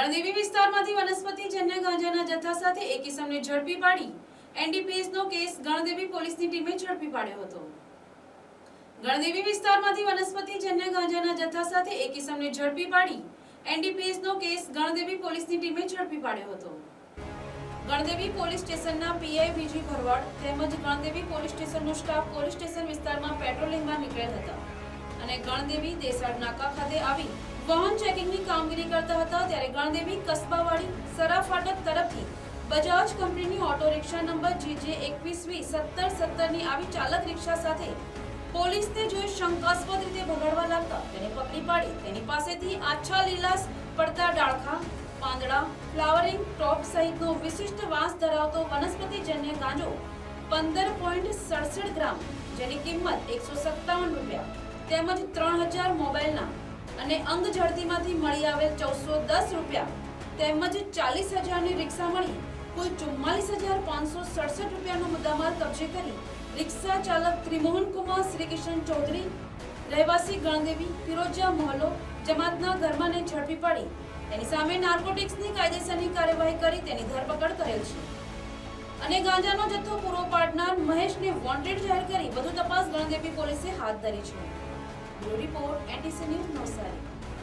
ગણદેવી વિસ્તારમાંથી વનસ્પતિજન્ય ગાંજાના જથ્થા સાથે એક કિસમને ઝડપી પાડી એનડીપીએસનો કેસ ગણદેવી પોલીસની ટીમે ઝડપી પાડ્યો હતો. ગણદેવી વિસ્તારમાંથી વનસ્પતિજન્ય ગાંજાના જથ્થા સાથે એક કિસમને ઝડપી પાડી એનડીપીએસનો કેસ ગણદેવી પોલીસની ટીમે ઝડપી પાડ્યો હતો. ગણદેવી પોલીસ સ્ટેશનના પીઆઈ બીજી ભરવાડ તેમજ ગણદેવી પોલીસ સ્ટેશનનો સ્ટાફ પોલીસ સ્ટેશન વિસ્તારમાં પેટ્રોલિંગમાં નીકળેલ હતા અને ગણદેવી દેસાડ નાકા ખાતે આવી વાહન ચેકિંગની કામગીરી કરતા હતા ત્યારે ગણદેવી કસ્બાવાડી સરા ફાટક તરફથી બજાજ કંપનીની ઓટો રિક્ષા નંબર જીજે એકવીસ વી સત્તર સત્તરની આવી ચાલક રિક્ષા સાથે પોલીસને જોઈ શંકાસ્પદ રીતે ભગાડવા લાગતા તેને પકડી પાડી. તેની પાસેથી આછા લીલાસ પડતા ડાળખા, પાંદડા, ફ્લાવરિંગ ટોપ સહિતનો વિશિષ્ટ વાસ ધરાવતો વનસ્પતિજન્ય ગાંજો પંદર પોઈન્ટ સડસઠ ગ્રામ, જેની કિંમત એકસો સત્તાવન રૂપિયા, તેમજ ત્રણ હજાર મોબાઈલના અને અંગ ઝડતીમાંથી મળી આવેલ ચૌદસો દસ રૂપિયા. તેમજ ચાલીસ હજારની રિક્ષા મળી કુલ ચુમ્માલીસ હજાર પાંચસો સડસઠ રૂપિયાનો મુદ્દામાલ કબજે કરી રિક્ષા ચાલક ત્રિમોહન કુમાર શ્રીકિશન ચૌધરી, રહેવાસી ગણદેવી, ફિરોજિયા મોહલ્લો, જમાતના ઘરમાંને ઝડપી પાડી. એની સામે નાર્કોટિક્સની કાયદેસરની કાર્યવાહી કરી તેની ધરપકડ કરેલ છે. અને ગાંજાનો જથ્થો પૂરો પાડનાર મહેશને વોન્ટેડ જાહેર કરી વધુ તપાસ ગણદેવી પોલીસે હાથ ધરી છે. Bureau report NTC news Navsari.